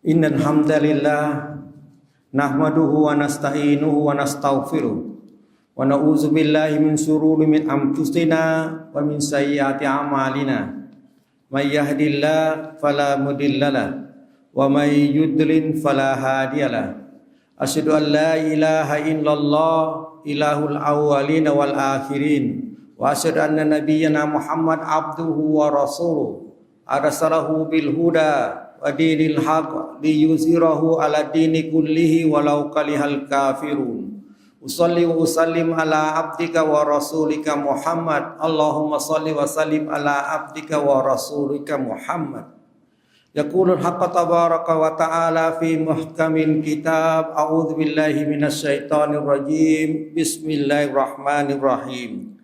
إن الحمد لله نحمده ونستعينه ونستغفره ونعوذ بالله من شرور من أنفسنا ومن سيئات أعمالنا. من يهد الله فلا مضل له ومن يضلل فلا هادي له. أشهد أن لا إله إلا الله إله الأولين والآخرين. وأشهد أن نبينا محمد عبده ورسوله. أرسله بالهدى ودين الحق ليظهره على الدين كله ولو كره الكافرون. أصلي وأسلم على عبدك ورسولك محمد. اللهم صل وسلم على عبدك ورسولك محمد. يقول الحق تبارك وتعالى في محكم الكتاب أعوذ بالله من الشيطان الرجيم. بسم الله الرحمن الرحيم.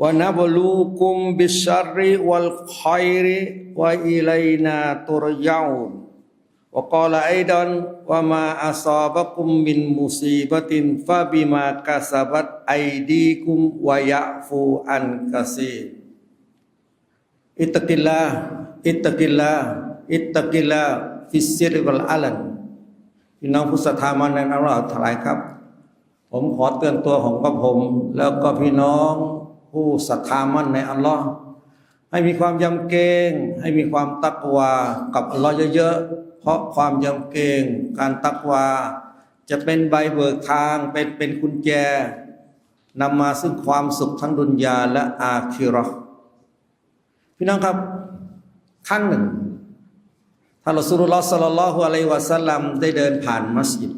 ونبلوكم بالشر والخير وإلينا ترجعون وقال أيضا وما أصابكم من مصيبة فبما كسبت أيديكم ويعفو عن كثير اتق الله اتق الله اتق الله في السر والعلن พี่น้องผู้ศรัทธามาในอัลลอฮ์ทั้งหลายครับ ผมขอเตือนตัวของกับผม แล้วก็พี่น้อง ผู้ศรัทธามั่นในอัลลอฮ์ให้มีความยำเกรงให้มีความตักวากับอัลลอฮ์เยอะๆเพราะความยำเกรงการตักวา จะเป็นใบเบิกทางเป็นเป็นกุญแจนำมาซึ่งความสุขทั้งดุนยาและอาคิราะห์พี่น้องครับครั้งหนึ่งท่านรอสูลุลลอฮ์สัลลัลลอฮุอะลัยวะสัลลัมได้เดินผ่านมัสยิด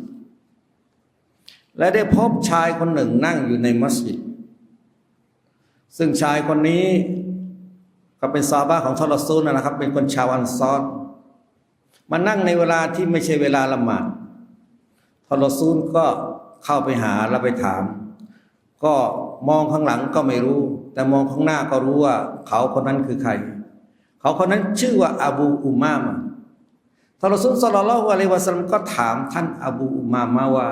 และได้พบชายคนหนึ่งนั่งอยู่ในมัสยิด ซึ่งชายคนนี้ก็เป็นซาบะของท่านรซูลนะครับ เป็นคนชาวอันซอรมานั่งในเวลาที่ไม่ใช่เวลาละหมาดท่านรซูลก็เข้าไปหาแล้วไปถาม ก็มองข้างหลังก็ไม่รู้ แต่มองข้างหน้าก็รู้ว่า เขาคนนั้นคือใคร เขาคนนั้นชื่อว่าอบูอุมามะท่านรซูลสัลลัลลอฮุอะลัยวะสัลลัมก็ถามท่านอบูอุมามะว่า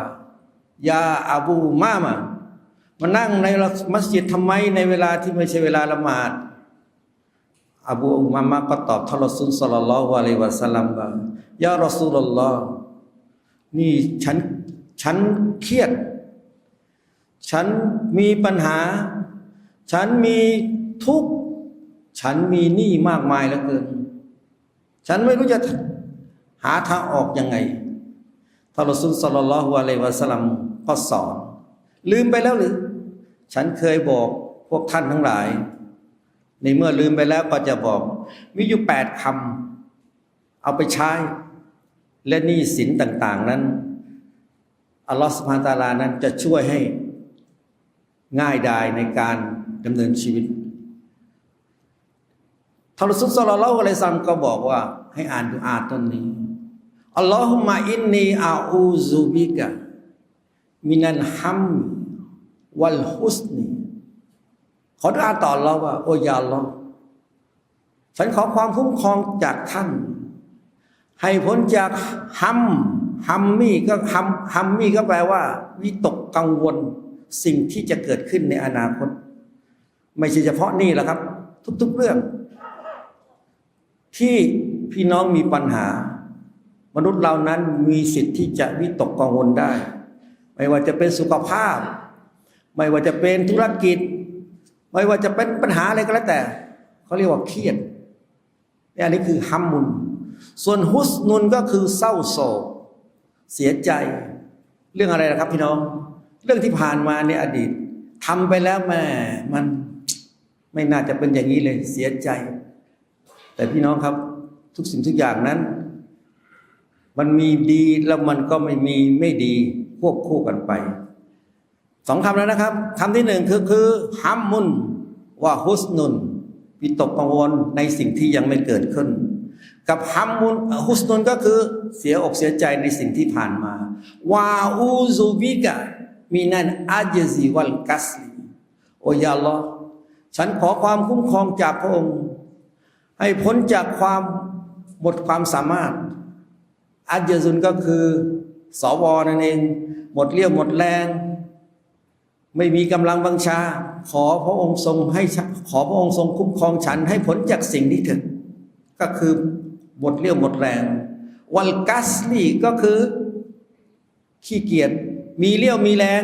ยาอบูมามะ มานั่งในมัสยิดทำไมในเวลาที่ไม่ใช่เวลาละหมาดอบูอุมามะก็ตอบท่านรอซูลสัลลัลลอฮุอะลัยวะสัลลัมว่ายารอซูลลอฮ์นี่ฉันฉันเครียด ฉันมีปัญหา ฉันมีทุกข์ ฉันมีหนี้มากมายเหลือเกิน ฉันไม่รู้จะหาทางออกยังไงท่านรอซูลสัลลัลลอฮุอะลัยวะสัลลัมก็สอน ลืมไปแล้วหรือ ฉันเคยบอกพวกท่านทั้งหลาย ในเมื่อลืมไปแล้วก็จะบอก มีอยู่แปดคำเอาไปใช้ และหนี้สินต่าง ๆ นั้นอัลลอฮฺสุบฮานตาลานั้นจะช่วยให้ง่ายดายในการดำเนินชีวิตทารสุสลลัลลอะลัยฮิวะซัลลัมก็บอกว่า ให้อ่านดูอาต้นนี้อัลลอฮุมะอินนีอาอูซุบิกะมินันฮัม วัลฮุสนีขอดุอาต่อเราว่า โอ้ยาลอฉันขอความคุ้มครองจากท่าน ให้พ้นจากฮัมฮัมมี่ก็ฮัมฮัมมี่ก็แปลว่า วิตกกังวล สิ่งที่จะเกิดขึ้นในอนาคต ไม่ใช่เฉพาะนี่แหละครับ ทุก ๆเรื่อง ที่พี่น้องมีปัญหา มนุษย์เรานั้นมีสิทธิ์ที่จะวิตกกังวลได้ ไม่ว่าจะเป็นสุขภาพ ไม่ว่าจะเป็นธุรกิจ ไม่ว่าจะเป็นปัญหาอะไรก็แล้วแต่เขาเรียกว่าเครียดนี่อันนี้คือฮัมมุน ส่วนฮุสนุนก็คือเศร้าโศก เสียใจ เรื่องอะไรนะครับพี่น้อง เรื่องที่ผ่านมาในอดีตทำไปแล้วแม่มันไม่น่าจะเป็นอย่างนี้เลยเสียใจ แต่พี่น้องครับ ทุกสิ่งทุกอย่างนั้น มันมีดีแล้วมันก็ไม่มีไม่ดีควบคู่กันไป สองคำแล้วนะครับคำที่หนึ่งคือคือฮัมมุนว่าฮุสนุนวิตกกังวลในสิ่งที่ยังไม่เกิดขึ้น กับฮัมมุนฮุสนุนก็คือเสียอกเสียใจในสิ่งที่ผ่านมาวาอูซูบิกะมีนันอาเจซีวัลกัสลีโอยาลอฉันขอความคุ้มครองจากพระองค์ ให้พ้นจากความหมดความสามารถอาเจซุนก็คือสวนั่นเอง หมดเรี่ยวหมดแรง ไม่มีกำลังบังชา ขอพระองค์ทรงให้ขอพระองค์ทรงคุ้มครองฉันให้พ้นจากสิ่งนี้เถิดก็คือหมดเรี่ยวหมดแรง วัลกัสลีก็คือ ขี้เกียจมีเลี้ยวมีแรง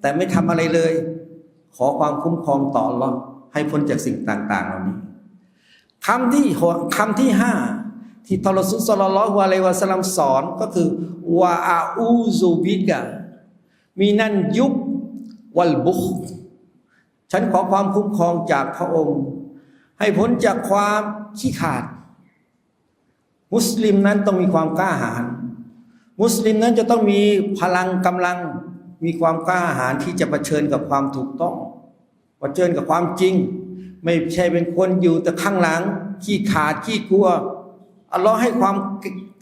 แต่ไม่ทำอะไรเลย ขอความคุ้มครองต่ออัลอฮ์ให้พ้นจากสิ่งต่าง ๆ เหล่านี้คำที่หคำที่ห้าที่ทรสุสลลอฮุอะลัยวะสลัมสอนก็คือวาอาอูซูบิกะมีนันยุบ วัลบุคฉันขอความคุ้มครองจากพระองค์ ให้พ้นจากความขี้ขาด มุสลิมนั้นต้องมีความกล้าหาญมุสลิมนั้นจะต้องมีพลังกำลังมีความกล้าหาญที่จะะเผชิญกับความถูกต้องเผชิญกับความจริง ไม่ใช่เป็นคนอยู่แต่ข้างหลัง ขี้ขาดขี้กลัวอัลลอฮ์ให้ความ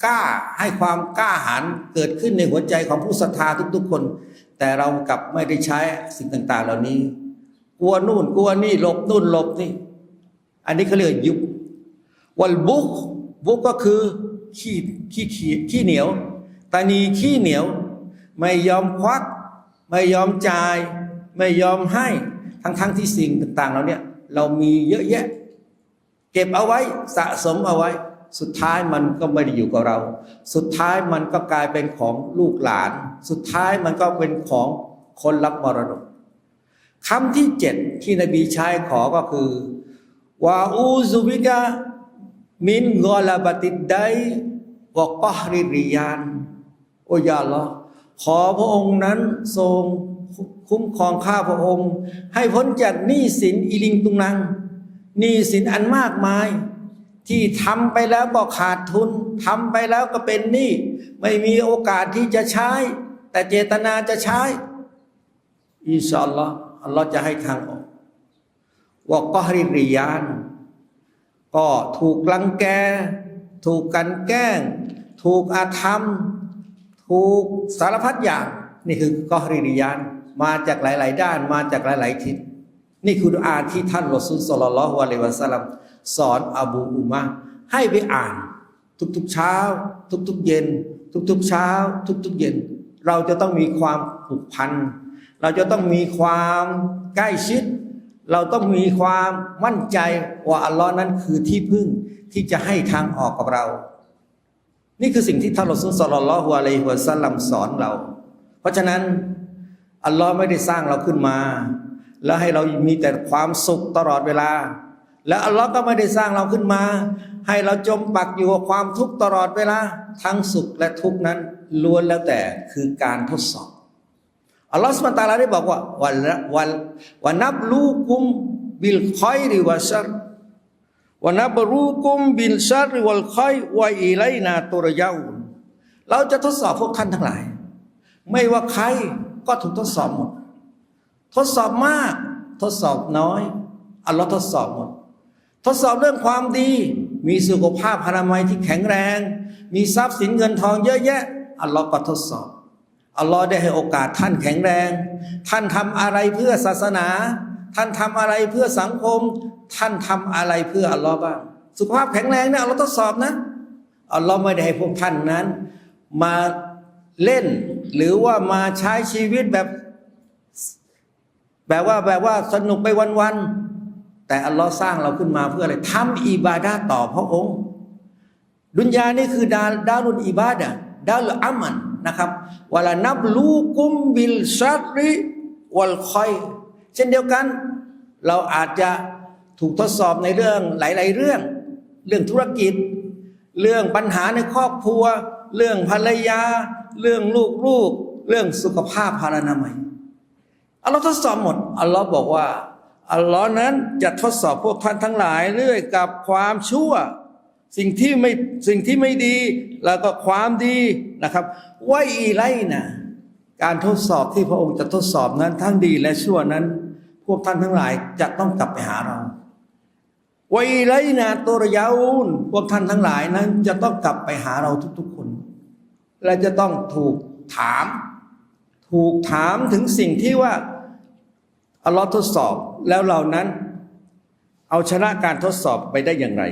กล้าให้ความกล้าหาญเกิดขึ้นในหัวใจของผู้ศรัทธาทุกๆคน แต่เรากลับไม่ได้ใช้สิ่งต่าง ๆ เหล่านี้ กลัวนู่นกลัวนี่หลบนู่นหลบนี่ อันนี้เขาเรียกยุบวัลบุกบุกก็คือขี้ขี้ขี้ขี้เหนียวตานีขี้เหนียว ไม่ยอมควัก ไม่ยอมจ่าย ไม่ยอมให้ ทั้งทั้งที่สิ่งต่าง ๆ เราเนี่ย เรามีเยอะแยะ เก็บเอาไว้สะสมเอาไว้ สุดท้ายมันก็ไม่ได้อยู่กับเรา สุดท้ายมันก็กลายเป็นของลูกหลาน สุดท้ายมันก็เป็นของคนรับมรดกคำที่เจ็ดที่นบีใช้ขอก็คือวาอูซุบิกะมินกอลาบติดไดวกอฮริริยานโอยาลอขอพระองค์นั้นทรงคุ้มครองข้าพระองค์ ให้พ้นจากหนี้สินอีลิงตุงนังหนี้สินอันมากมาย ที่ทำไปแล้วก็ขาดทุนทำไปแล้วก็เป็นหนี้ไม่มีโอกาสที่จะใช้ แต่เจตนาจะใช้ อินชาอัลลอฮ์อัลลอฮ์จะให้ทางออกวกก็ฮริริยาน ก็ถูกลังแก ถูกกันแกล้ง ถูกอาธรรม ถูกสารพัดอย่าง นี่คือกอฮริริยาน มาจากหลาย ๆ ด้านมาจากหลาย ๆ ทิศนี่คืออาที่ท่านรอซูลสลลัลลอฮุอะลัยวะสัลลัม สอนอบูอุมะให้ไปอ่าน ทุกๆเช้า ทุกๆเย็น ทุกๆเช้า ทุกๆเย็น เราจะต้องมีความผูกพัน เราจะต้องมีความใกล้ชิด เราต้องมีความมั่นใจว่าอัลลอฮ์นั้นคือที่พึ่งที่จะให้ทางออกกับเรา นี่คือสิ่งที่ท่านรอซูลสลลลลอฮุอะลัยฮิวะสัลลัมสอนเรา เพราะฉะนั้นอัลลอฮ์ไม่ได้สร้างเราขึ้นมา แล้วให้เรามีแต่ความสุขตลอดเวลา และอัลลอฮ์ก็ไม่ได้สร้างเราขึ้นมา ให้เราจมปักอยู่กับความทุกข์ตลอดเวลาทั้งสุขและทุกข์นั้นล้วนแล้วแต่คือการทดสอบอัลลอฮฺสุบาตาลาได้บอกว่าวันวันวันนับลูกุมบิลคอยริวะชัรวันนับรูกุมบิลชัรริวัลคอยวะอิไลนาตุรยาอุนเราจะทดสอบพวกท่านทั้งหลาย ไม่ว่าใครก็ถูกทดสอบหมด ทดสอบมาก ทดสอบน้อยอัลลอฮ์ทดสอบหมด ทดสอบเรื่องความดี มีสุขภาพพนามัยที่แข็งแรง มีทรัพย์สินเงินทองเยอะแยะ อัลลอฮ์ก็ทดสอบ อัลลอฮ์ได้ให้โอกาสท่านแข็งแรง ท่านทำอะไรเพื่อศาสนา ท่านทำอะไรเพื่อสังคม ท่านทำอะไรเพื่ออัลลอฮ์บ้าง สุขภาพแข็งแรงเนี่ยอัลลอฮ์ทดสอบนะ อัลลอฮ์ไม่ได้ให้พวกท่านนั้น มาเล่นหรือว่ามาใช้ชีวิตแบบ แบบว่าแบบว่าสนุกไปวันๆ แต่อัลลอฮ์สร้างเราขึ้นมาเพื่ออะไรทำอิบาดาต่อพระองค์ ดุนยานี่คือดาดารุนอิบาดะดารุอามันนะครับวลานับลูกุมบิลชัรริวัลคอย เช่นเดียวกัน เราอาจจะถูกทดสอบในเรื่องหลาย ๆ เรื่อง เรื่องธุรกิจ เรื่องปัญหาในครอบครัว เรื่องภรรยา เรื่องลูกๆเรื่องสุขภาพพารานามัยอัลลอฮ์ทดสอบหมดอัลลอฮ์บอกว่า อัลลอฮ์นั้นจะทดสอบพวกท่านทั้งหลายเรื่อยกับความชั่ว สิ่งที่ไม่สิ่งที่ไม่ดีแล้วก็ความดีนะครับไว้อีไลนะการทดสอบที่พระองค์จะทดสอบนั้นทั้งดีและชั่วนั้น พวกท่านทั้งหลายจะต้องกลับไปหาเราไว้อีไลนะตัวระยาอุนพวกท่านทั้งหลายนั้น จะต้องกลับไปหาเราทุกๆคน และจะต้องถูกถาม ถูกถามถึงสิ่งที่ว่าอัลลอฮ์ทดสอบ แล้วเรานั้น เอาชนะการทดสอบไปได้อย่างไร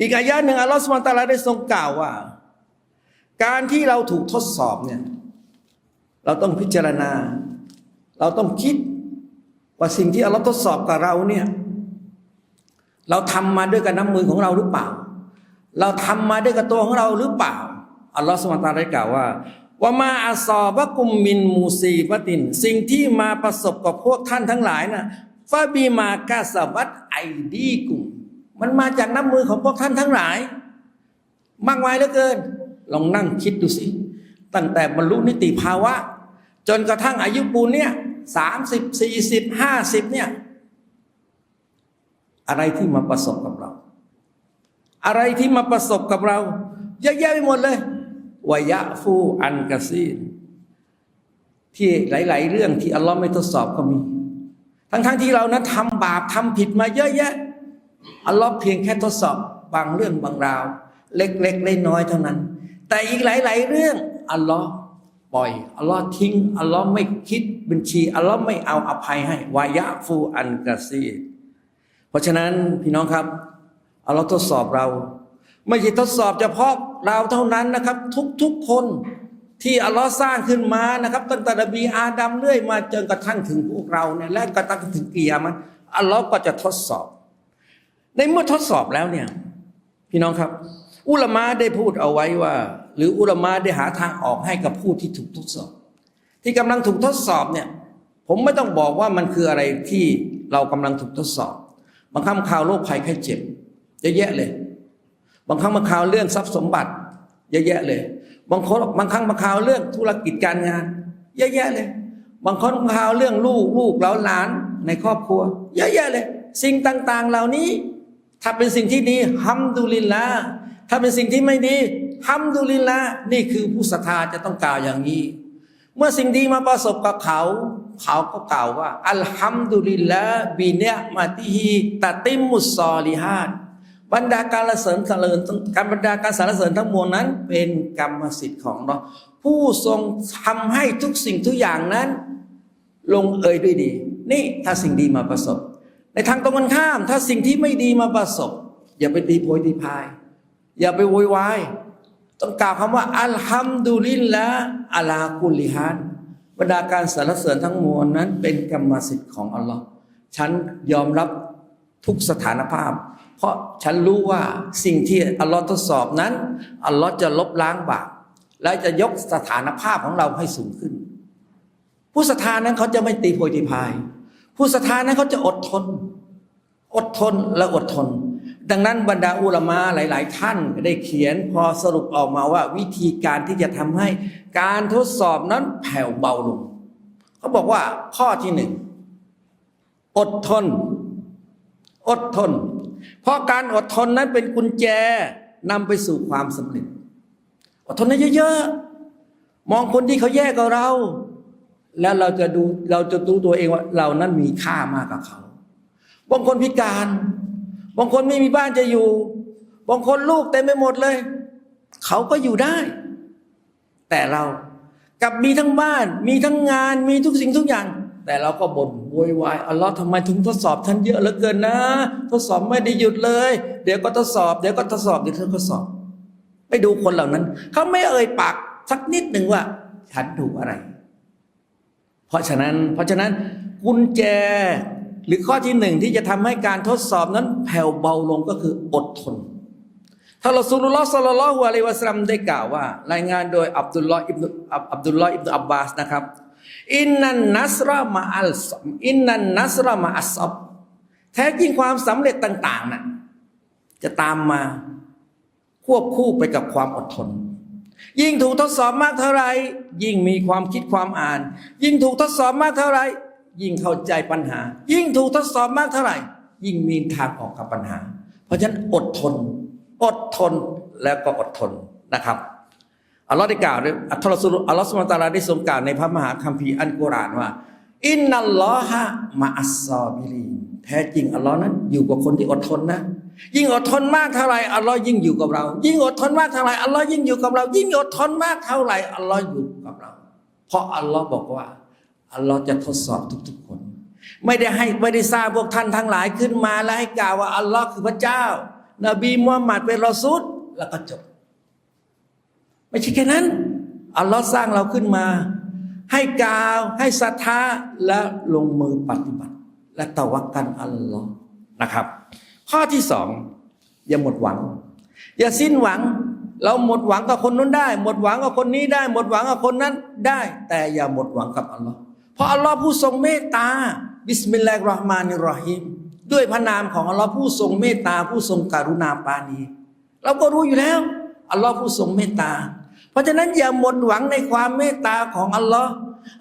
อีกอายะหนึ่งอัลลอฮ์สุบานตาลาได้ทรงกล่าวว่า การที่เราถูกทดสอบเนี่ยเราต้องพิจารณา เราต้องคิดว่าสิ่งที่อัลลอฮ์ทดสอบกับเราเนี่ยเราทำมาด้วยกับน้ำมือของเราหรือเปล่า เราทำมาด้วยกับตัวของเราหรือเปล่าอัลลอฮฺสุลตานได้กล่าวว่า ว่ามาอัซอบะกุมมินมูซีบะติน สิ่งที่มาประสบกับพวกท่านทั้งหลายนะฟาบีมากาสวัตไอดีกุมมันมาจากน้ำมือของพวกท่านทั้งหลาย มากมายเหลือเกิน ลองนั่งคิดดูสิ ตั้งแต่บรรลุนิติภาวะ จนกระทั่งอายุปูนเนี่ยสามสิบสี่สิบห้าสิบเนี่ยอะไรที่มาประสบกับเรา อะไรที่มาประสบกับเราเยอะแยะไปหมดเลย วายะฟูอันกะซีนที่หลาย ๆ เรื่องที่อัลลอฮ์ไม่ทดสอบก็มี ทั้งๆที่เรานั้นทำบาปทำผิดมาเยอะแยะอัลลอฮ์เพียงแค่ทดสอบบางเรื่องบางราว เล็กๆเล็กน้อยเท่านั้น แต่อีกหลาย ๆ เรื่องอัลลอฮ์ปล่อยอัลลอฮ์ทิ้งอัลลอฮ์ไม่คิดบัญชีอัลลอฮ์ไม่เอาอภัยให้วายะฟูอันกะซีนเพราะฉะนั้นพี่น้องครับอัลลอฮ์ทดสอบเรา ไม่ใช่ทดสอบเฉพาะ เราเท่านั้นนะครับ ทุกๆคนที่อัลลอฮ์สร้างขึ้นมานะครับ ตั้งแต่นบีอาดัมเรื่อยมาจนกระทั่งถึงพวกเราเนี่ยและกระทั่งถึงกิยามันอัลลอฮ์ก็จะทดสอบ ในเมื่อทดสอบแล้วเนี่ยพี่น้องครับ อุลามะได้พูดเอาไว้ว่า หรืออุลามะได้หาทางออกให้กับผู้ที่ถูกทดสอบ ที่กำลังถูกทดสอบเนี่ยผมไม่ต้องบอกว่ามันคืออะไรที่เรากำลังถูกทดสอบบางครั้งข่าวโรคภัยไข้เจ็บเยอะแยะเลย บางครั้งบางข่าวเรื่องทรัพย์สมบัติเยอะแยะเลย บางคนบางครั้งบางข่าวเรื่องธุรกิจการงาน เยอะแยะเลย บางคนบางข่าวเรื่องลูกลูกเหลาหลานในครอบครัว เยอะแยะเลย สิ่งต่างๆ เหล่านี้ ถ้าเป็นสิ่งที่ดีฮัมดุลิลละถ้าเป็นสิ่งที่ไม่ดีฮัมดุลิลละนี่คือผู้ศรัทธาจะต้องกล่าวอย่างนี้ เมื่อสิ่งดีมาประสบกับเขา เขาก็กล่าวว่า อัลฮัมดุลิลละบิเนยมาติฮีตะติมุสซอลิฮาน บรรดาการเสริญสรรเสริญการบรรดาการสรรเสริญทั้งมวลนั้น เป็นกรรมสิทธิ์ของเราผู้ทรงทำให้ทุกสิ่งทุกอย่างนั้น ลงเอยด้วยดี นี่ถ้าสิ่งดีมาประสบ ในทางตรงกันข้าม ถ้าสิ่งที่ไม่ดีมาประสบ อย่าไปตีโพยตีพาย อย่าไปโวยวายต้องกล่าวคำว่า อัลฮัมดุลิลละอัลากุลิฮันบรรดาการสรรเสริญทั้งมวลนั้น เป็นกรรมสิทธิ์ของอัลลอฮ์ฉันยอมรับทุกสถานภาพ เพราะฉันรู้ว่าสิ่งที่อัลลอฮ์ทดสอบนั้น อัลลอฮ์จะลบล้างบาปและจะยกสถานภาพของเราให้สูงขึ้น ผู้ศรัทธานั้นเขาจะไม่ตีโพยตีพาย ผู้ศรัทธานั้นเขาจะอดทน อดทนและอดทน ดังนั้นบรรดาอุลามะหลาย ๆ ท่านได้เขียนพอสรุปออกมาว่าวิธีการที่จะทำให้การทดสอบนั้นแผ่วเบาลงเขาบอกว่าข้อที่หนึ่งอดทน อดทน เพราะการอดทนนั้นเป็นกุญแจนำไปสู่ความสำเร็จ อดทนให้เยอะๆ มองคนที่เขาแย่กว่าเรา แล้วเราจะดูเราจะดูตัวเองว่าเรานั้นมีค่ามากกว่าเขา บางคนพิการ บางคนไม่มีบ้านจะอยู่ บางคนลูกเต็มไปหมดเลย เขาก็อยู่ได้ แต่เรากับมีทั้งบ้าน มีทั้งงาน มีทุกสิ่งทุกอย่าง แต่เราก็บ่นโวยวายอัลลอฮ์ทำไมถึงทดสอบท่านเยอะเหลือเกินนะ ทดสอบไม่ได้หยุดเลย เดี๋ยวก็ทดสอบเดี๋ยวก็ทดสอบเดี๋ยวก็ทดสอบ ไปดูคนเหล่านั้น เขาไม่เอ่ยปากสักนิดหนึ่งว่า ฉันถูกอะไร เพราะฉะนั้น เพราะฉะนั้นกุญแจหรือข้อที่หนึ่งที่จะทำให้การทดสอบนั้นแผ่วเบาลงก็คืออดทนท่านรอซูลุลลอฮ์สัลลัลลอฮุอะลัยวะซัลลัมได้กล่าวว่า รายงานโดยอับดุลลอฮ์อิบนุอับอับดุลลอฮ์อิบนุอับบาสนะครับ อินนันนัสรามาอัลซัมอินนันนัสรามาอัสซับแท้จริงความสำเร็จต่าง ๆน่ะจะตามมาควบคู่ไปกับความอดทน ยิ่งถูกทดสอบมากเท่าไหร่ยิ่งมีความคิดความอ่าน ยิ่งถูกทดสอบมากเท่าไหร่ยิ่งเข้าใจปัญหา ยิ่งถูกทดสอบมากเท่าไหร่ ยิ่งมีทางออกกับปัญหา เพราะฉะนั้นอดทน อดทนแล้วก็อดทนนะครับ อัลลอฮ์ได้กล่าวด้วยอัลลอฮ์สุลอัลลอฮ์สุลตาราได้ทรงกล่าวในพระมหาคัมภีร์อันกุรานว่า อินนัลลอฮะมาอัสซอบิลีแท้จริงอัลลอฮ์นั้นอยู่กับคนที่อดทนนะ ยิ่งอดทนมากเท่าไรอัลลอฮ์ยิ่งอยู่กับเรา ยิ่งอดทนมากเท่าไรอัลลอฮ์ยิ่งอยู่กับเรา ยิ่งอดทนมากเท่าไรอัลลอฮ์อยู่กับเรา เพราะอัลลอฮ์บอกว่าอัลลอฮ์จะทดสอบทุกๆคน ไม่ได้ให้ไม่ได้สร้างพวกท่านทั้งหลายขึ้นมาแล้วให้กล่าวว่าอัลลอฮ์คือพระเจ้า นบีมุฮัมมัดเป็นรอซูลแล้วก็จบ ไม่ใช่แค่นั้น อัลลอฮ์สร้างเราขึ้นมา ให้กล่าวให้ศรัทธาและลงมือปฏิบัติ และตะวักกันอัลลอฮ์นะครับ ข้อที่สองอย่าหมดหวัง อย่าสิ้นหวัง เราหมดหวังกับคนนู้นได้ หมดหวังกับคนนี้ได้ หมดหวังกับคนนั้นได้ แต่อย่าหมดหวังกับอัลลอฮ์เพราะอัลลอฮ์ผู้ทรงเมตตาบิสมิลลาฮิรเราะห์มานิรราะฮีมด้วยพระนามของอัลลอฮ์ผู้ทรงเมตตาผู้ทรงกรุณาปาณีเราก็รู้อยู่แล้ว อัลลอฮ์ผู้ทรงเมตตา เพราะฉะนั้นอย่าหมดหวังในความเมตตาของอัลลอฮ์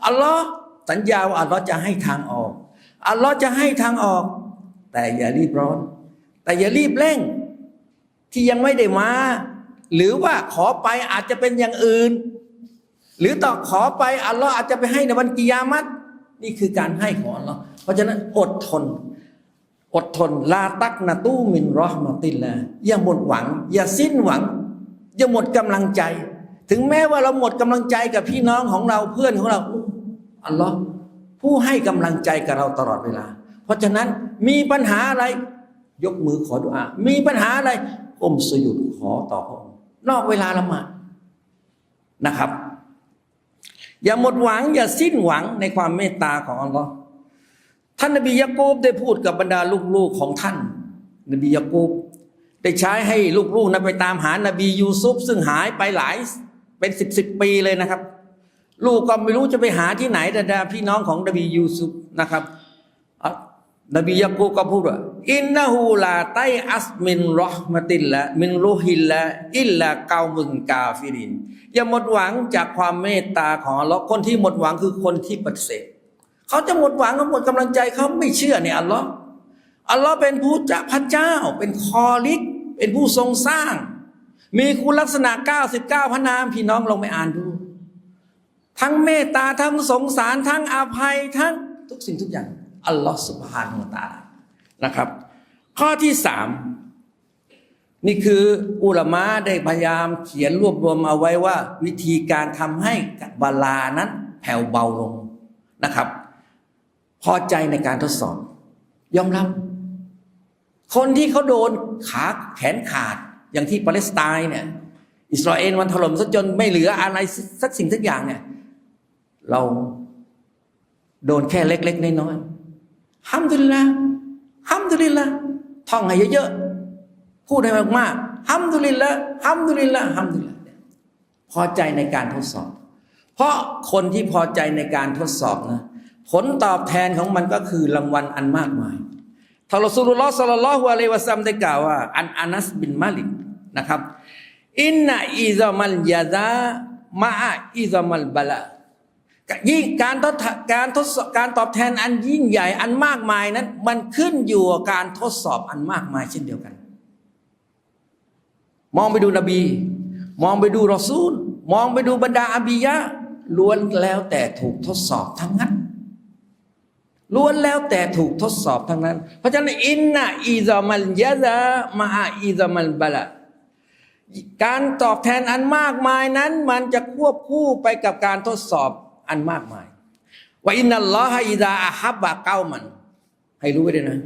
อัลลอฮ์สัญญาว่าอัลลอฮ์จะให้ทางออก อัลลอฮ์จะให้ทางออก แต่อย่ารีบร้อน แต่อย่ารีบเร่ง ที่ยังไม่ได้มา หรือว่าขอไปอาจจะเป็นอย่างอื่น หรือต่อขอไปอัลลอฮ์อาจจะไปให้ในวันกิยามัตนี่คือการให้ของอัลลอฮ์เพราะฉะนั้นอดทนอดทนลาตักนาตู้มินรอห์มาติลละอย่าหมดหวัง อย่าสิ้นหวัง อย่าหมดกำลังใจ ถึงแม้ว่าเราหมดกำลังใจกับพี่น้องของเราเพื่อนของเราอัลลอฮ์ผู้ให้กำลังใจกับเราตลอดเวลา เพราะฉะนั้นมีปัญหาอะไร ยกมือขอดุอา มีปัญหาอะไรก้มสยุดขอต่อพระองค์นอกเวลาละหมาดนะครับ อย่าหมดหวังอย่าสิ้นหวังในความเมตตาของอัลลอฮ์ท่านนบียะกูบได้พูดกับบรรดาลูกๆของท่าน นบียะกูบได้ใช้ให้ลูกๆนั้นไปตามหานบียูซุฟซึ่งหายไปหลาย เป็นสิบสิบปีเลยนะครับ ลูกก็ไม่รู้จะไปหาที่ไหนแต่ดาพี่น้องของนบียูซุฟนะครับอะนบียะกูก็พูดว่าอินนะฮูลาไตอัสมินรอห์มติลละมินรูฮิลละอิลละเกามุนกาฟิริน อย่าหมดหวังจากความเมตตาของอัลลอฮ์คนที่หมดหวังคือคนที่ปฏิเสธเขาจะหมดหวังเขาหมดกำลังใจเขาไม่เชื่อในอัลลอฮ์อัลลอฮ์เป็นผู้จะพระเจ้า เป็นคอลิก เป็นผู้ทรงสร้าง มีคุณลักษณะ 99 พระนามพี่น้องลองไปอ่านดู ทั้งเมตตาทั้งสงสารทั้งอาภัยทั้งทุกสิ่งทุกอย่าง อัลลอฮ์สุบฮานาละตาลนะครับ ข้อที่สามนี่คืออุลมะได้พยายามเขียนรวบรวมเอาไว้ว่า วิธีการทำให้บาลานั้นแผ่วเบาลงนะครับ พอใจในการทดสอบ ยอมรับ คนที่เขาโดนขาแขนขาด อย่างที่ปาเลสไตน์เนี่ย อิสราเอลมันถล่มซะจนไม่เหลืออะไรสักสิ่งสักอย่างเนี่ย เราโดนแค่เล็ก ๆ น้อยๆฮัมดุลิลละฮัมดุลิลละท่องให้เยอะๆ พูดให้มากๆฮัมดุลิลละฮัมดุลิลละฮัมดุลิลละพอใจในการทดสอบ เพราะคนที่พอใจในการทดสอบนะผลตอบแทนของมันก็คือรางวัลอันมากมายท่านรอสูลุลลอฮ์สัลลัลลอฮุอะลัยวะซัมได้กล่าวว่า อันอานัสบินมาลิก นะครับ อินนาอิซามัลยาซามาอิซามัลบาละยิ่งการทดการทดสอบการตอบแทนอันยิ่งใหญ่อันมากมายนั้น มันขึ้นอยู่กับการทดสอบอันมากมายเช่นเดียวกัน มองไปดูนบี มองไปดูรอซูล มองไปดูบรรดาอบียะล้วนแล้วแต่ถูกทดสอบทั้งนั้นล้วนแล้วแต่ถูกทดสอบทั้งนั้น เพราะฉะนั้นอินนาอิซามัลยะซามาอิซามัลบาละ การตอบแทนอันมากมายนั้น มันจะควบคู่ไปกับการทดสอบอันมากมายว่าอินนัลลอฮะอิดาอาฮับบะเก้ามัน ให้รู้ไว้ด้วยนะ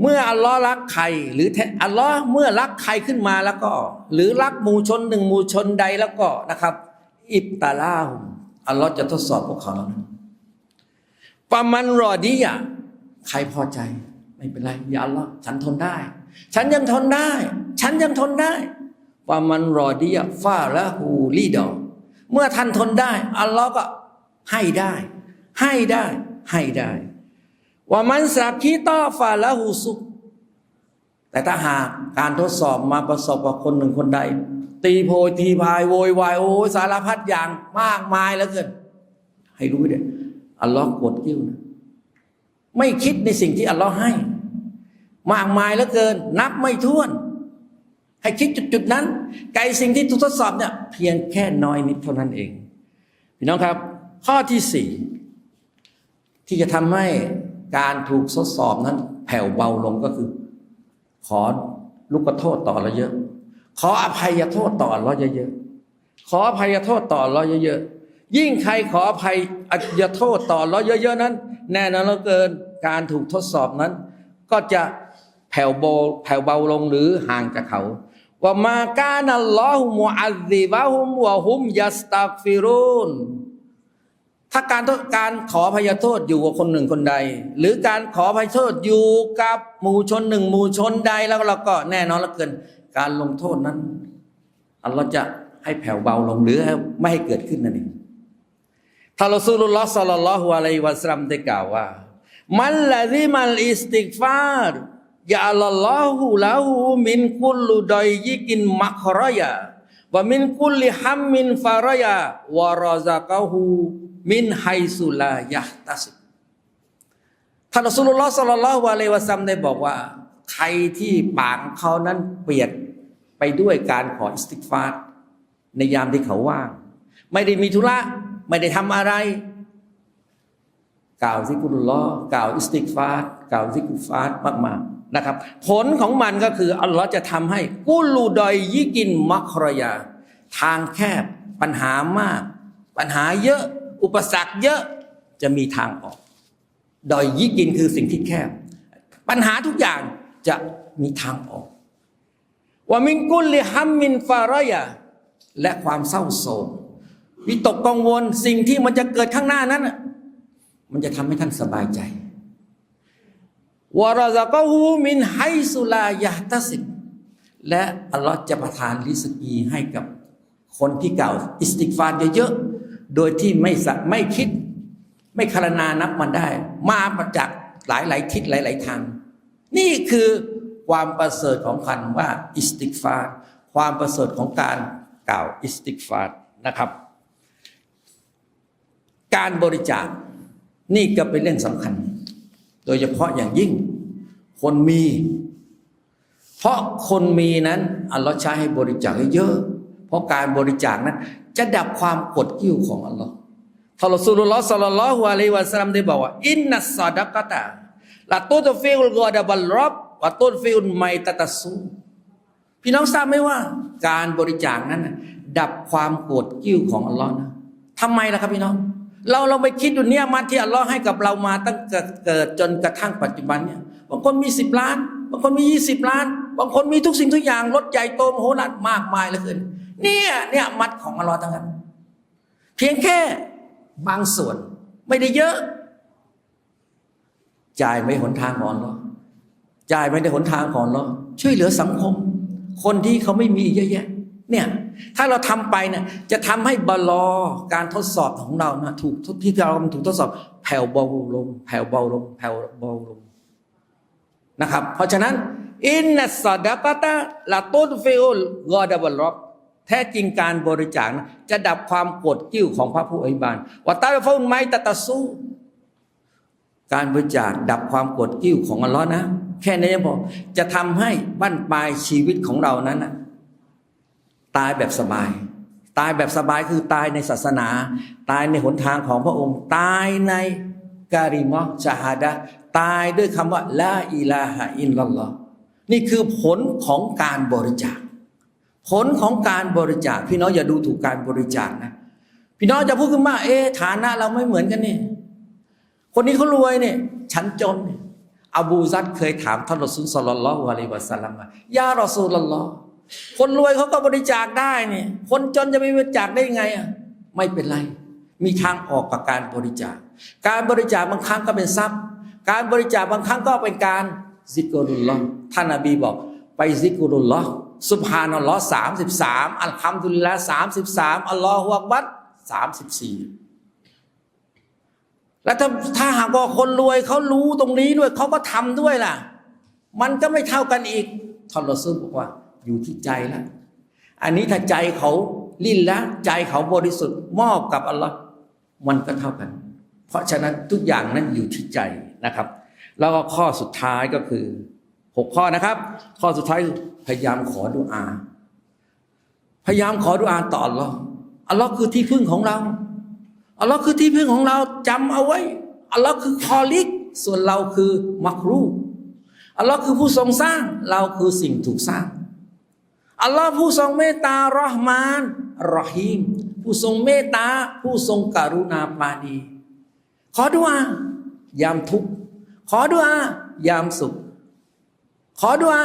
เมื่ออัลลอฮ์รักใคร หรืออัลลอฮ์เมื่อรักใครขึ้นมาแล้วก็ หรือรักหมู่ชนหนึ่งหมู่ชนใดแล้วก็นะครับ อิบตาลาฮุมอัลลอฮ์จะทดสอบพวกเขาแล้วนั้นปามันรอดีอะใครพอใจ ไม่เป็นไรอย่าอัลลอฮ์ฉันทนได้ ฉันยังทนได้ ฉันยังทนได้ ปามันรอดีอะฟาละฮูลีดอเมื่อท่านทนได้ อัลลอฮ์ก็ให้ได้ ให้ได้ ให้ได้ว่ามันสักคีต้อฟาละหูสุขแต่ถ้าหากการทดสอบมาประสบกับคนหนึ่งคนใด ตีโพยทีพายโวยวายโอ้สารพัดอย่างมากมายแล้วเกินให้รู้ไว้เด็อัลลอฮ์กดกิ้วนะไม่คิดในสิ่งที่อัลลอฮ์ให้ มากมายแล้วเกิน นับไม่ถ้วน ให้คิดจุดๆนั้น ไกลสิ่งที่ถูกทดสอบเนี่ยเพียงแค่น้อยนิดเท่านั้นเอง พี่น้องครับ ข้อที่สี่ที่จะทำให้การถูกทดสอบนั้น แผ่วเบาลงก็คือ ขอลูกโทษต่อเราเยอะ ขออภัยโทษต่อเราเยอะๆขออภัยโทษต่อเราเยอะๆยิ่งใครขออภัยอยโทษต่อเราเยอะๆนั้น แน่นอนเหลือเกินการถูกทดสอบนั้น ก็จะแผ่วเบาแผ่วเบาลงหรือห่างจากเขา ว่ามาการัลลอฮุมุอัลซิบะฮุมวะฮุมยัสตักฟิรุนถ้าการทษการขออภัยโทษอยู่กับคนหนึ่งคนใด หรือการขออภัยโทษอยู่กับหมู่ชนหนึ่งหมู่ชนใดแล้วเราก็แน่นอนลือเกิน การลงโทษนั้นอัลลอฮ์จะให้แผ่วเบาลงหรือไม่ให้เกิดขึ้นนั่นเองท่านรอซูลุลลอฮ์สัลลัลลอฮุอะลัยฮิวะสัลลัมได้กล่าวว่า มันละซิมัลอิสติกฟาร์ ยาลลอฮุละหูมินคุลุดอยยิกินมัครยาวะมินคุลลิฮัมมินฟารยาวะรอซากะฮูมินไฮซุลายะตัสิท่านอซูลุลลอฮ์สัลลัลลอฮุอะลัยวะสัมได้บอกว่า ใครที่ปากของเขานั้นเปียกไปด้วยการขออิสติกฟาร์ในยามที่เขาว่าง ไม่ได้มีธุระไม่ได้ทำอะไร กล่าวซิกุลลอฮ์กล่าวอิสติกฟาร์กล่าวซิกุฟาร์มากๆ นะครับ ผลของมันก็คืออัลลอฮ์จะทำให้กุลูดอยยิกินมัครยา ทางแคบปัญหามาก ปัญหาเยอะ อุปสรรคเยอะจะมีทางออก ดอยยิกินคือสิ่งที่แคบ ปัญหาทุกอย่างจะมีทางออกว่ามินกุลลิฮัมมินฟารอยาและความเศร้าโศกวิตกกังวลสิ่งที่มันจะเกิดข้างหน้านั้น มันจะทำให้ท่านสบายใจ วารซากะฮูมินไฮสุลายะตัสิบและอัลลอฮ์จะประทานริสกีให้กับคนที่กล่าวอิสติกฟารเยอะๆ โดยที่ไม่สะไม่คิด ไม่คารนานับมันได้ มาประจากหลายหลายๆทิศหลายหลาย ๆ ทาง นี่คือความประเสริฐของคันว่าอิสติกฟารความประเสริฐของการกล่าวอิสติกฟารนะครับ การบริจาคนี่ก็เป็นเรื่องสำคัญ โดยเฉพาะอย่างยิ่ง คนมี เพราะคนมีนั้นอัลลอฮ์ใช้ให้บริจาคให้เยอะ เพราะการบริจาคนั้น จะดับความกดกิ้วของอัลลอฮ์ท่านรอซูลุลลอฮ์สัลลัลลอฮุอะลัยฮิวะสัลลัมได้บอกว่าอินนัสซาดะกตะละตุตฟิอุลกอดะบัลรับวะตุตฟิอุลไมตะตัสซูพี่น้องทราบไหมว่า การบริจาคนั้นดับความโกรธกิ้วของอัลลอฮ์นะทำไมล่ะครับพี่น้อง เราเราไปคิดดูเนี่ยมาที่อัลลอฮ์ให้กับเรามาตั้งแต่เกิดจนกระทั่งปัจจุบันเนี่ยบางคนมีสิบล้าน บางคนมียี่สิบล้าน บางคนมีทุกสิ่งทุกอย่างรถใหญ่โตมโหฬารมากมายเหลือเกินเนี่ยเนี่ยมัดของอัลลอฮ์ทั้งนั้น เพียงแค่บางส่วนไม่ได้เยอะ จ่ายไม่หนทางของอัลลอฮ์จ่ายไม่ได้หนทางของอัลลอฮ์ช่วยเหลือสังคม คนที่เขาไม่มีเยอะแยะ เนี่ย ถ้าเราทำไปเนี่ยจะทำให้บลอการทดสอบของเรานะถูกที่เราถูกทดสอบแผ่วเบาลง แผ่วเบาลง แผ่วเบาลงนะครับ เพราะฉะนั้นอินนัสซาดะกตะละตุนฟิอุลกอดะบัลรอบแท้จริงการบริจาคนะจะดับความกรธกิ้วของพระผู้อภิบาลวัตตาฟุนไมตตะซูการบริจาคดับความกรธกิ้วของอัลลอฮ์นะ แค่นี้พอจะทำให้บั้นปลายชีวิตของเรานั้นนะ ตายแบบสบาย ตายแบบสบายคือตายในศาสนา ตายในหนทางของพระองค์ ตายในการิมอชาฮาดะตายด้วยคำว่าละอิลาฮะอินลัลลอฮ์นี่คือผลของการบริจาค ผลของการบริจาค พี่น้องอย่าดูถูกการบริจาคนะพี่น้องจะพูดขึ้นมาเอ๊ะฐานะเราไม่เหมือนกันนี่คนนี้เขารวยเนี่ยฉันจนเนี่ยอบูซัดเคยถามท่านรอซูลสลลัลลอฮุอะลัยวะสัลลัมว่ายารอซูลลลอฮ์ คนรวยเขาก็บริจาคได้เนี่ยคนจนจะไม่บริจาคได้ยังไงอะไม่เป็นไร มีทางออกกับการบริจาค การบริจาคบางครั้งก็เป็นทรัพย์ การบริจาคบางครั้งก็เป็นการซิกรุลลอฮ์ท่านนบีบอก ไปซิกรุลลอฮ์สุบฮานัลลอฮ์สามสิบสามอัลฮัมดุลิลละสามสิบสามอัลลอฮฺอักบัรสามสิบสี่แล้วถ้าถ้าหากว่าคนรวยเขารู้ตรงนี้ด้วยเขาก็ทำด้วยล่ะ มันก็ไม่เท่ากันอีกท่านรอซูลบอกว่า อยู่ที่ใจแล้วอันนี้ถ้าใจเขาลิ้นละใจเขาบริสุทธิ์มอบกับอัลลอฮ์มันก็เท่ากัน เพราะฉะนั้นทุกอย่างนั้นอยู่ที่ใจนะครับ แล้วก็ข้อสุดท้ายก็คือหกข้อนะครับ ข้อสุดท้ายพยายามขอดุอา พยายามขอดุอาต่ออัลลอฮ์อัลลอฮ์คือที่พึ่งของเราอัลลอฮ์คือที่พึ่งของเราจำเอาไว้อัลลอฮ์คือคอลิก ส่วนเราคือมักรูอัลลอฮ์คือผู้ทรงสร้างเราคือสิ่งถูกสร้าง อัลลอฮ์ผู้ทรงเมตตารอห์มานรอฮีม ผู้ทรงเมตตา ผู้ทรงกรุณาปาณีขอดุอายามทุกข์ขอดุอายามสุข ขอดุอา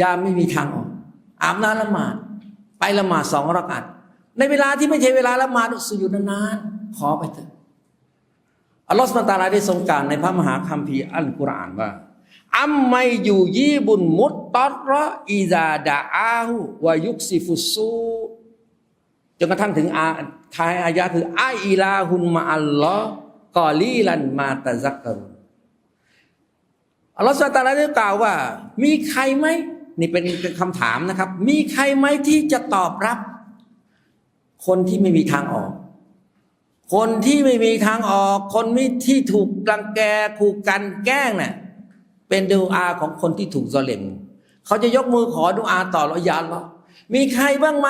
ยามไม่มีทางออกอาบน้ำละหมาด ไปละหมาดสองรักัดในเวลาที่ไม่ใช่เวลาละหมาดสุยุดนานๆขอไปเถอะอัลลอฮฺสุบตาราได้ทรงกาวในพระมหาคัมภีร์อัลกุรอานว่า อัมไมอยู่ยีบุนมุตตอรออิซาดาอาหูวายุกซิฟุสูจนกระทั่งถึงอาทายอายะคืออาอิลาฮุนมาอัลลอฮ์กอลีลันมาตะซักกรุอัลลอฮฺสุลตาราได้กล่าวว่า มีใครไหมนี่เป็นคำถามนะครับ มีใครไหมที่จะตอบรับ คนที่ไม่มีทางออก คนที่ไม่มีทางออก คนที่ถูกรังแกถูกกันแกล้งเนี่ย เป็นดูอาของคนที่ถูกซอเลมเขาจะยกมือขอดูอาต่อรอยาลอมีใครบ้างไหม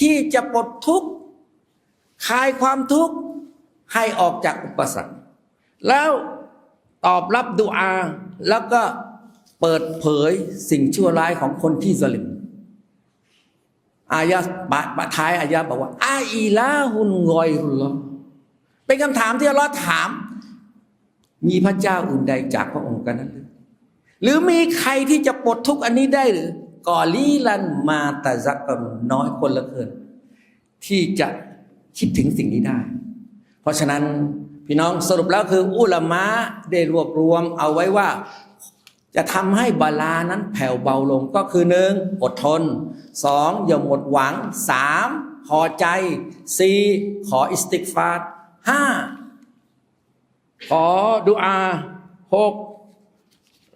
ที่จะปลดทุกข์คลายความทุกข์ให้ออกจากอุปสรรค แล้วตอบรับดูอา แล้วก็เปิดเผยสิ่งชั่วร้ายของคนที่ซอลิมอายะบะบะท้ายอายะบอกว่า อาอีลาฮุนงอยรุลลอเป็นคำถามที่อัลลอฮ์ถาม มีพระเจ้าอื่นใดจากพระองค์ กันนั้นหรือหรือมีใครที่จะปลดทุกข์อันนี้ได้หรือ กอลีลันมาตะซักกันน้อยคนละเกิน ที่จะคิดถึงสิ่งนี้ได้ เพราะฉะนั้นพี่น้องสรุปแล้วคือ อุลามะได้รวบรวมเอาไว้ว่าจะทำให้บาลานั้นแผ่วเบาลงก็คือหนึ่งอดทนสองอย่าหมดหวังสามพอใจสี่ขออิสติกฟาร์ห้าขอดุอาหก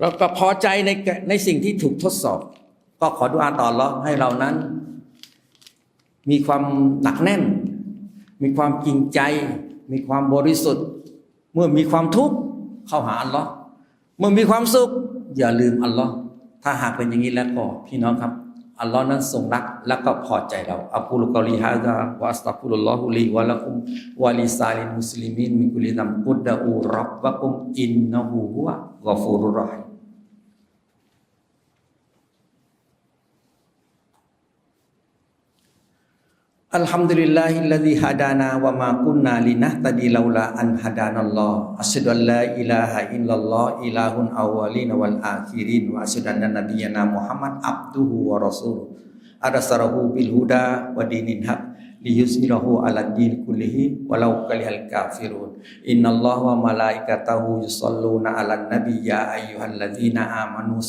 เราก็พอใจในในสิ่งที่ถูกทดสอบ ก็ขอดุอาต่อรอให้เรานั้น มีความหนักแน่น มีความจริงใจ มีความบริสุทธิ์ เมื่อมีความทุกข์เข้าหาอัลลอฮ์เมื่อมีความสุข อย่าลืมอัลลอฮ์ถ้าหากเป็นอย่างนี้แล้วก็พี่น้องครับ อัลลอฮ์นั้นทรงรักและก็พอใจเราอักูลุกอลีฮะดาวาสตัฟุรุลลอฮุลีวะละกุมวะลิซาลินมุสลิมินมิกุลินัมกุดดะอูรับบะกุมอินนะฮูวะกอฟูรุรรอฮีม Alhamdulillahilladzi hadana wa ma kunna linahtadi laula an hadanallah. Asyhadu an la ilaha illallah ilahun awwalin wal akhirin wa asyhadu anna nabiyyana Muhammad abduhu wa rasuluh. Adasarahu bil huda wa dinil haq وأشهد أن نبينا محمد عبده ورسوله أرسله بالهدى ودين الحق ليظهره على الدين كله ولو كره الكافرون إن الله وملائكته يصلون على النبي يا أيها الذين آمنوا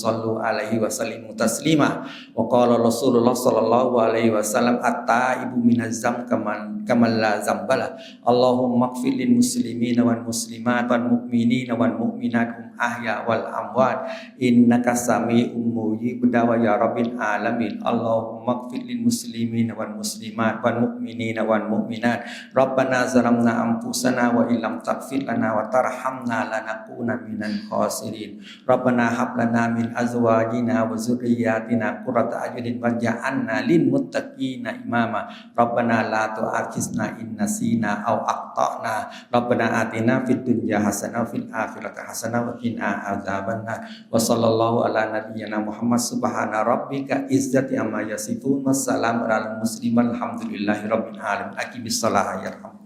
صلوا عليه وسلموا تسليما kaman la Allahumma gfir lil muslimina muslimat wal mu'minina wal mu'minat ahya wal amwat. Innaka sami'um mujib. Dawa ya alamin. Allahumma gfir lil muslimina muslimat wal mu'minina wal mu'minat. Rabbana zalamna anfusana wa illam taghfir lana wa tarhamna lanakuna minal khasirin. Rabbana hab lana min azwajina imama ajisna in sina au akta'na Rabbana atina fid dunya hasana fil akhirat hasanah wa kina azabannar wa sallallahu ala nabiyyana Muhammad subhana rabbika izzati amma yasifun wassalamu ala muslim alhamdulillahi rabbil alamin. Aqimis ya yarham